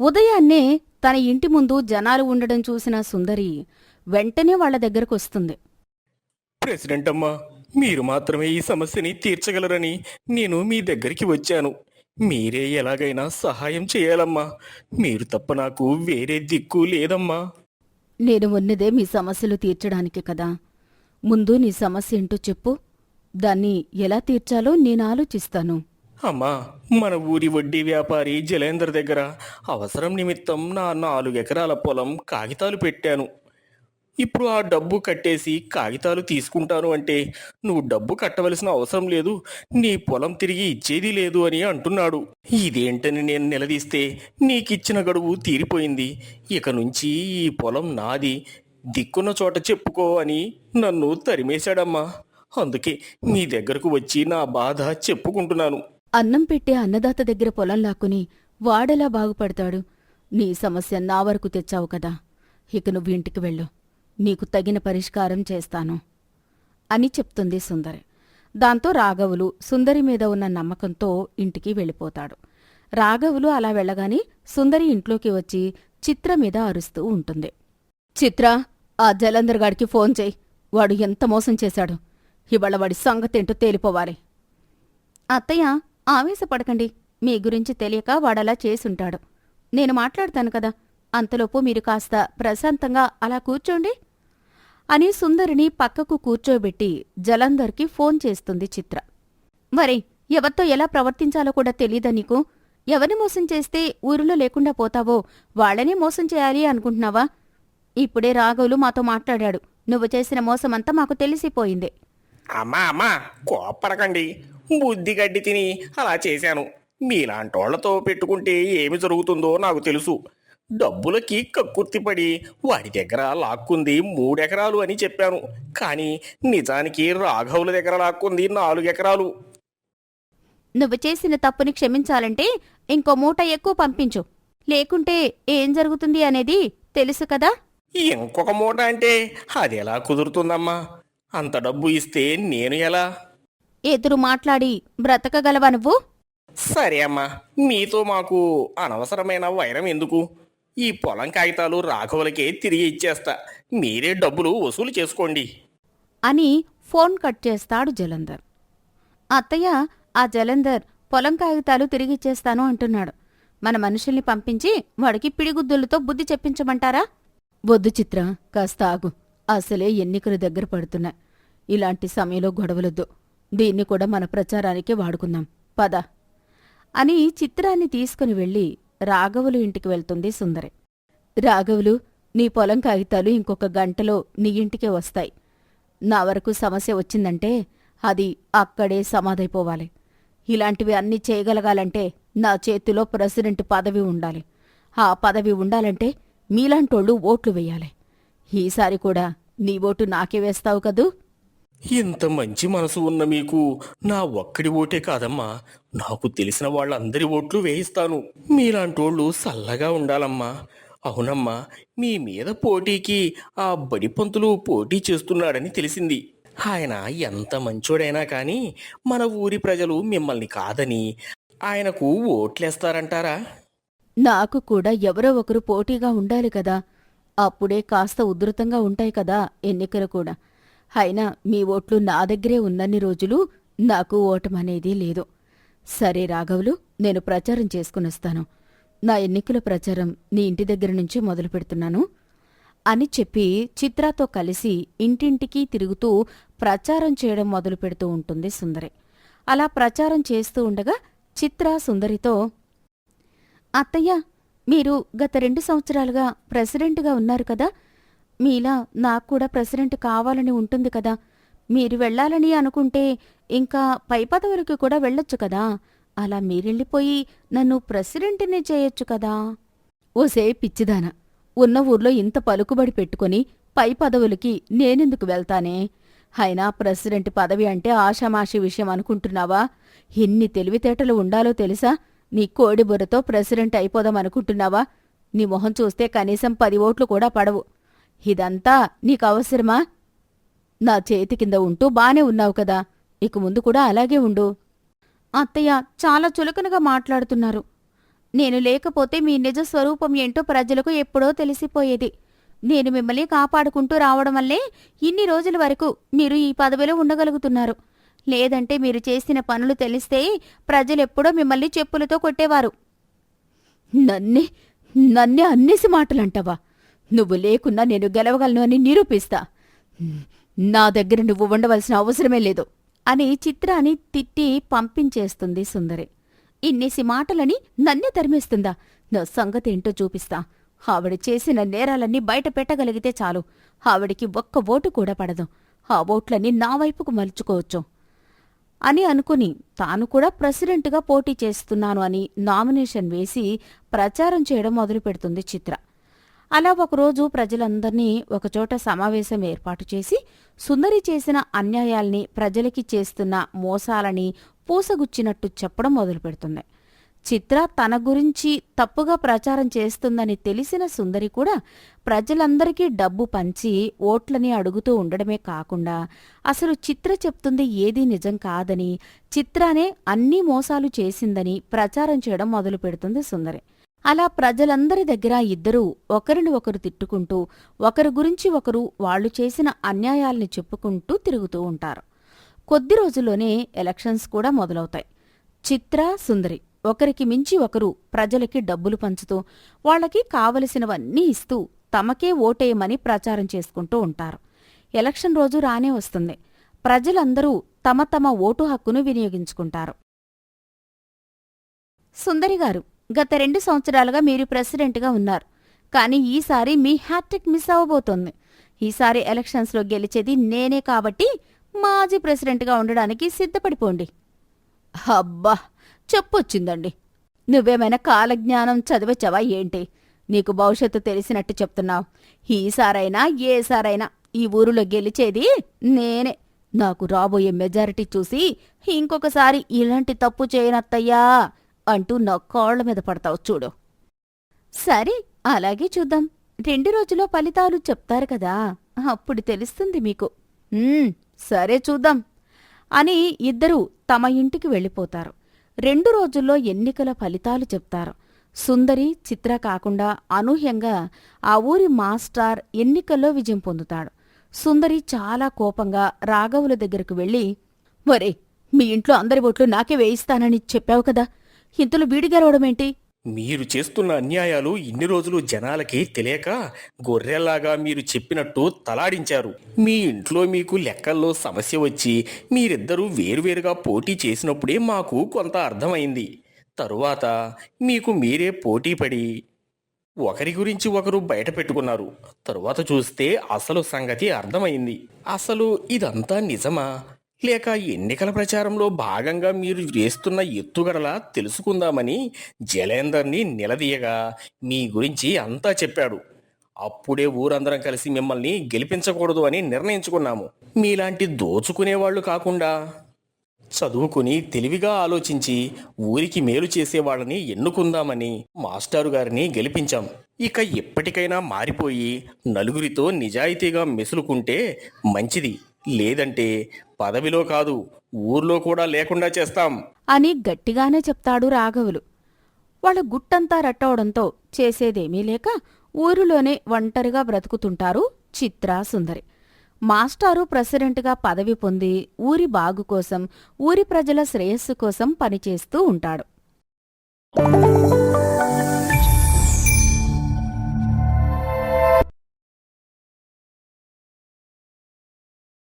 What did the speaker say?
ఉదయాన్నే తన ఇంటి ముందు జనాలు ఉండడం చూసిన సుందరి వెంటనే వాళ్ళ దగ్గరకు వస్తుంది. ప్రెసిడెంట్ అమ్మా మీరు మాత్రమే ఈ సమస్యని తీర్చగలరని నేను మీ దగ్గరికి వచ్చాను. మీరే ఎలాగైనా సహాయం చేయాలమ్మా. మీరు తప్ప నాకు వేరే దిక్కు లేదమ్మా. నేను ఉన్నదే మీ సమస్యలు తీర్చడానికి కదా. ముందు నీ సమస్య ఏంటో చెప్పు. దాన్ని ఎలా తీర్చాలో నేను ఆలోచిస్తాను. అమ్మా మన ఊరి వడ్డీ వ్యాపారి జలేందర్ దగ్గర అవసరం నిమిత్తం నా నాలుగు ఎకరాల పొలం కాగితాలు పెట్టాను. ఇప్పుడు ఆ డబ్బు కట్టేసి కాగితాలు తీసుకుంటాను అంటే నువ్వు డబ్బు కట్టవలసిన అవసరం లేదు నీ పొలం తిరిగి ఇచ్చేది లేదు అని అంటున్నాడు. ఇదేంటని నేను నిలదీస్తే నీకిచ్చిన గడువు తీరిపోయింది. ఇక నుంచి ఈ పొలం నాది. దిక్కున్న చోట చెప్పుకో అని నన్ను తరిమేశాడమ్మా. అందుకే మీ దగ్గరకు వచ్చి నా బాధ చెప్పుకుంటున్నాను. అన్నం పెట్టే అన్నదాత దగ్గర పొలం లాక్కుని వాడెలా బాగుపడతాడు. నీ సమస్య నా వరకు తెచ్చావు కదా. ఇక నువ్వు ఇంటికి వెళ్ళు. నీకు తగిన పరిష్కారం చేస్తాను. అని చెప్తుంది సుందరి. దాంతో రాఘవులు సుందరి మీద ఉన్న నమ్మకంతో ఇంటికి వెళ్ళిపోతాడు. రాఘవులు అలా వెళ్ళగాని సుందరి ఇంట్లోకి వచ్చి చిత్ర మీద అరుస్తూ ఉంటుంది. చిత్ర ఆ జలంధర్ గాడికి ఫోన్ చేయి. వాడు ఎంత మోసం చేశాడు. ఇవాళ వాడి సంగతేంటో తేలిపోవాలి. అత్తయ్య ఆవేశపడకండి. మీ గురించి తెలియక వాడలా చేసుంటాడు. నేను మాట్లాడతాను కదా. అంతలోపు మీరు కాస్త ప్రశాంతంగా అలా కూర్చోండి. అని సుందరిని పక్కకు కూర్చోబెట్టి జలంధర్కి ఫోన్ చేస్తుంది చిత్ర. మరి ఎవరితో ఎలా ప్రవర్తించాలో కూడా తెలీదా నీకు? ఎవరిని మోసం చేస్తే ఊరిలో లేకుండా పోతావో? వాళ్ళనే మోసం చేయాలి అనుకుంటున్నావా? ఇప్పుడే రాఘవులు మాతో మాట్లాడాడు. నువ్వు చేసిన మోసమంతా మాకు తెలిసిపోయింది. అమ్మా అమ్మా కోప్పడకండి. బుద్ధి గడ్డి తిని అలా చేశాను. మీలాంటోళ్ళతో పెట్టుకుంటే ఏమి జరుగుతుందో నాకు తెలుసు. డబ్బులకి కక్కుర్తిపడి వాడి దగ్గర లాక్కుంది మూడెకరాలు అని చెప్పాను. కానీ నిజానికి రాఘవుల దగ్గర లాక్కుంది నాలుగెకరాలు నువ్వు చేసిన తప్పుని క్షమించాలంటే ఇంకో మూట ఎక్కువ పంపించు. లేకుంటే ఏం జరుగుతుంది అనేది తెలుసు కదా? ఇంకొక మూట అంటే అది ఎలా కుదురుతుందమ్మా? అంత డబ్బు ఇస్తే నేను ఎలా? ఎదురు మాట్లాడి బ్రతకగలవా నువ్వు? సరే అమ్మా మీతో మాకు అనవసరమైన వైరం ఎందుకు? ఈ పొలం కాగితాలు రాఘవులకే తిరిగి ఇచ్చేస్తా. మీరే డబ్బులు వసూలు చేసుకోండి. అని ఫోన్ కట్ చేస్తాడు జలంధర్. అత్తయ్య ఆ జలంధర్ పొలం కాగితాలు తిరిగిచ్చేస్తాను అంటున్నాడు. మన మనుషుల్ని పంపించి వాడికి పిడిగుద్దులతో బుద్ధి చెప్పించమంటారా? వద్దు చిత్ర కాస్త ఆగు. అసలే ఎన్నికలు దగ్గర పడుతున్నాయి. ఇలాంటి సమయంలో గొడవలొద్దు. దీన్ని కూడా మన ప్రచారానికే వాడుకుందాం. పద. అని చిత్రాన్ని తీసుకుని వెళ్ళి రాఘవులు ఇంటికి వెళ్తుంది సుందరి. రాఘవులు నీ పొలం కాగితాలు ఇంకొక గంటలో నీ ఇంటికే వస్తాయి. నా వరకు సమస్య వచ్చిందంటే అది అక్కడే సమాధైపోవాలి. ఇలాంటివి అన్నీ చేయగలగాలంటే నా చేతిలో ప్రెసిడెంట్ పదవి ఉండాలి. ఆ పదవి ఉండాలంటే మీలాంటోళ్ళు ఓట్లు వెయ్యాలి ఈసారి కూడా నీ ఓటు నాకే వేస్తావు కదూ? ఇంత మంచి మనసు ఉన్న మీకు నా ఒక్కడి ఓటే కాదమ్మా. నాకు తెలిసిన వాళ్ళందరి ఓట్లు వేయిస్తాను. మీలాంటోళ్ళు సల్లగా ఉండాలమ్మా. అవునమ్మా మీ మీద పోటీకి ఆ బడిపంతులు పోటీ చేస్తున్నాడని తెలిసింది. ఆయన ఎంత మంచోడైనా కానీ మన ఊరి ప్రజలు మిమ్మల్ని కాదని ఆయనకు ఓట్లేస్తారంటారా? నాకు కూడా ఎవరో ఒకరు పోటీగా ఉండాలి కదా. అప్పుడే కాస్త ఉధృతంగా ఉంటాయి కదా ఎన్నికలు కూడా. అయినా మీ ఓట్లు నా దగ్గరే ఉన్నన్ని రోజులు నాకు ఓటమనేది లేదు. సరే రాఘవులు నేను ప్రచారం చేసుకునొస్తాను. నా ఎన్నికల ప్రచారం నీ ఇంటి దగ్గర నుంచి మొదలు పెడుతున్నాను అని చెప్పి చిత్రాతో కలిసి ఇంటింటికి తిరుగుతూ ప్రచారం చేయడం మొదలు పెడుతూ ఉంటుంది సుందరి. అలా ప్రచారం చేస్తూ ఉండగా చిత్ర సుందరితో అత్తయ్య మీరు గత రెండు సంవత్సరాలుగా ప్రెసిడెంట్గా ఉన్నారు కదా. మీలా నాకు కూడా ప్రెసిడెంట్ కావాలని ఉంటుంది కదా. మీరు వెళ్ళాలని అనుకుంటే ఇంకా పై పదవులకి కూడా వెళ్ళొచ్చు కదా. అలా మీరెళ్ళిపోయి నన్ను ప్రెసిడెంట్ని చేయొచ్చు కదా. ఓసే పిచ్చిదాన. ఉన్న ఊర్లో ఇంత పలుకుబడి పెట్టుకుని పై పదవులకి నేనెందుకు వెళ్తానే? అయినా ప్రెసిడెంట్ పదవి అంటే ఆషామాషి విషయం అనుకుంటున్నావా? ఎన్ని తెలివితేటలు ఉండాలో తెలుసా? నీ కోడిబుర్రతో ప్రెసిడెంట్ అయిపోదాం అనుకుంటున్నావా? నీ మొహం చూస్తే కనీసం పది ఓట్లు కూడా పడవు. ఇదంతా నీకు అవసరమా? నా చేతి కింద ఉంటూ బానే ఉన్నావు కదా. ఇక ముందు కూడా అలాగే ఉండు. అత్తయ్య చాలా చులకనగా మాట్లాడుతున్నారు. నేను లేకపోతే మీ నిజ స్వరూపం ఏంటో ప్రజలకు ఎప్పుడో తెలిసిపోయేది. నేను మిమ్మల్ని కాపాడుకుంటూ రావడం వల్లే ఇన్ని రోజుల వరకు మీరు ఈ పదవిలో ఉండగలుగుతున్నారు. లేదంటే మీరు చేసిన పనులు తెలిస్తే ప్రజలెప్పుడో మిమ్మల్ని చెప్పులతో కొట్టేవారు. నన్నే నన్నే అన్నేసి మాటలంటావా? నువ్వు లేకున్నా నేను గెలవగలను అని నిరూపిస్తా. నా దగ్గర నువ్వు ఉండవలసిన అవసరమే లేదు అని చిత్రాన్ని తిట్టి పంపించేస్తుంది సుందరి. ఇన్నేసి మాటలని నన్నే తరిమేస్తుందా? నా సంగతేంటో చూపిస్తా. ఆవిడ చేసిన నేరాలన్నీ బయట పెట్టగలిగితే చాలు. ఆవిడికి ఒక్క ఓటు కూడా పడదు. ఆ ఓట్లన్నీ నా వైపుకు మలుచుకోవచ్చు. అని అనుకుని తాను కూడా ప్రెసిడెంట్గా పోటీ చేస్తున్నాను అని నామినేషన్ వేసి ప్రచారం చేయడం మొదలుపెడుతుంది చిత్ర. అలా ఒకరోజు ప్రజలందర్నీ ఒకచోట సమావేశం ఏర్పాటు చేసి సుందరి చేసిన అన్యాయాల్ని ప్రజలకి చేస్తున్న మోసాలని పూసగుచ్చినట్టు చెప్పడం మొదలుపెడుతుంది. చిత్ర తన గురించి తప్పుగా ప్రచారం చేస్తుందని తెలిసిన సుందరి కూడా ప్రజలందరికీ డబ్బు పంచి ఓట్లని అడుగుతూ ఉండడమే కాకుండా అసలు చిత్ర చెప్తుంది ఏదీ నిజం కాదని చిత్రానే అన్ని మోసాలు చేసిందని ప్రచారం చేయడం మొదలు పెడుతుంది సుందరి. అలా ప్రజలందరి దగ్గర ఇద్దరూ ఒకరిని ఒకరు తిట్టుకుంటూ ఒకరి గురించి ఒకరు వాళ్ళు చేసిన అన్యాయాల్ని చెప్పుకుంటూ తిరుగుతూ ఉంటారు. కొద్ది రోజుల్లోనే ఎలక్షన్స్ కూడా మొదలవుతాయి. చిత్ర సుందరి. ఒకరికి మించి ఒకరు ప్రజలకి డబ్బులు పంచుతూ వాళ్ళకి కావలసినవన్నీ ఇస్తూ తమకే ఓటేయమని ప్రచారం చేసుకుంటూ ఉంటారు. ఎలక్షన్ రోజు రానే వస్తుంది. ప్రజలందరూ తమ తమ ఓటు హక్కును వినియోగించుకుంటారు. సుందరిగారు గత రెండు సంవత్సరాలుగా మీరు ప్రెసిడెంట్గా ఉన్నారు. కానీ ఈసారి మీ హ్యాట్రిక్ మిస్ అవ్వబోతోంది. ఈసారి ఎలక్షన్స్లో గెలిచేది నేనే కాబట్టి మాజీ ప్రెసిడెంట్గా ఉండడానికి సిద్ధపడిపోండి. అబ్బా! చెప్పొచ్చిందండి. నువ్వేమైనా కాలజ్ఞానం చదివచ్చావా ఏంటి? నీకు భవిష్యత్తు తెలిసినట్టు చెప్తున్నావు. ఈసారైనా ఏసారైనా ఈ ఊరిలో గెలిచేది నేనే. నాకు రాబోయే మెజారిటీ చూసి ఇంకొకసారి ఇలాంటి తప్పు చేయనత్తయ్యా అంటూ నా కాళ్ళ మీద పడతావు చూడు. సరే అలాగే చూద్దాం. రెండు రోజుల్లో ఫలితాలు చెప్తారు కదా అప్పుడు తెలుస్తుంది మీకు. సరే చూద్దాం అని ఇద్దరూ తమ ఇంటికి వెళ్ళిపోతారు. రెండు రోజుల్లో ఎన్నికల ఫలితాలు చెప్తారు. సుందరి చిత్ర కాకుండా అనూహ్యంగా ఆ ఊరి మాస్టార్ ఎన్నికల్లో విజయం పొందుతాడు. సుందరి చాలా కోపంగా రాఘవుల దగ్గరకు వెళ్ళి ఒరే మీ ఇంట్లో అందరి ఓట్లు నాకే వేయిస్తానని చెప్పావు కదా. ఇంతలో వీడి గెలవడమేంటి మీరు చేస్తున్న అన్యాయాలు ఇన్ని రోజులు జనాలకి తెలియక గొర్రెల్లాగా మీరు చెప్పినట్టు తలాడించారు. మీ ఇంట్లో మీకు లెక్కల్లో సమస్య వచ్చి మీరిద్దరూ వేరువేరుగా పోటీ చేసినప్పుడే మాకు కొంత అర్థమైంది. తరువాత మీకు మీరే పోటీపడి ఒకరి గురించి ఒకరు బయట పెట్టుకున్నారు. తరువాత చూస్తే అసలు సంగతి అర్థమైంది. అసలు ఇదంతా నిజమా? లేక ఎన్నికల ప్రచారంలో భాగంగా మీరు వేస్తున్న ఎత్తుగడల తెలుసుకుందామని జలేందర్ని నిలదీయగా మీ గురించి అంతా చెప్పాడు. అప్పుడే ఊరందరం కలిసి మిమ్మల్ని గెలిపించకూడదు అని నిర్ణయించుకున్నాము. మీలాంటి దోచుకునేవాళ్ళు కాకుండా. చదువుకుని తెలివిగా ఆలోచించి ఊరికి మేలు చేసేవాళ్ళని ఎన్నుకుందామని మాస్టారు గారిని గెలిపించాం. ఇక ఎప్పటికైనా మారిపోయి నలుగురితో నిజాయితీగా మెసులుకుంటే మంచిది. లేదంటే పదవిలో కాదు ఊర్లో కూడా లేకుండా చేస్తాం. అని గట్టిగానే చెప్తాడు రాఘవులు. వాళ్ళ గుట్టంతా రట్టవడంతో చేసేదేమీ లేక ఊరిలోనే ఒంటరిగా బ్రతుకుతుంటారు చిత్ర సుందరి. మాస్టారు ప్రెసిడెంట్గా పదవి పొంది ఊరి బాగు కోసం ఊరి ప్రజల శ్రేయస్సు కోసం పనిచేస్తూ ఉంటాడు.